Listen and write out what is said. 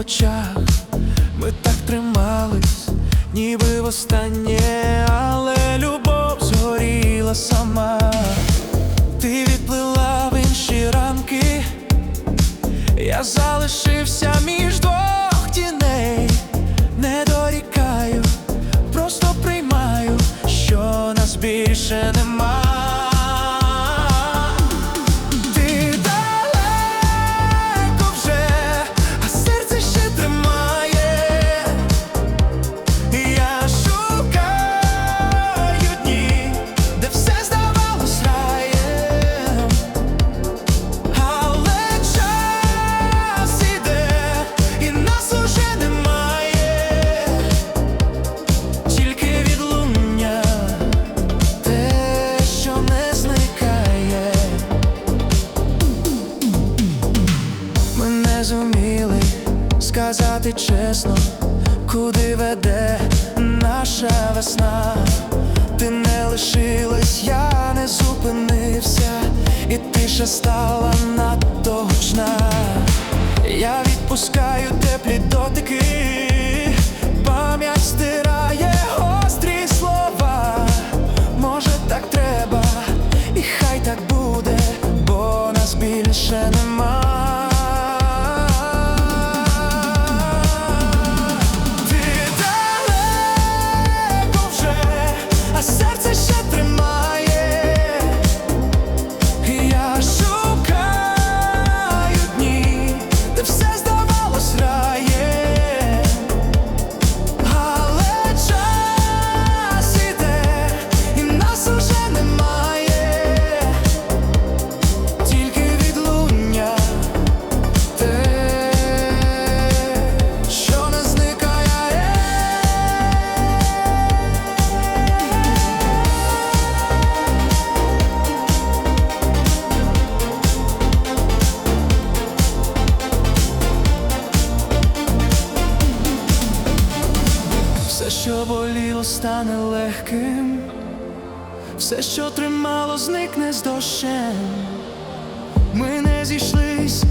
очах, ми так тримались, ніби востаннє, але любов згоріла сама. Ти відплила в інші рамки, я залишився між двох тіней, не дорікаю, просто приймаю, що нас більше нема. Сказати чесно, куди веде наша весна. Ти не лишилась, я не зупинився, і тиша стала надто гучна. Я відпускаю теплі дотики, що боліло, стане легким, все, що тримало, зникне з дощем. Ми не зійшлись,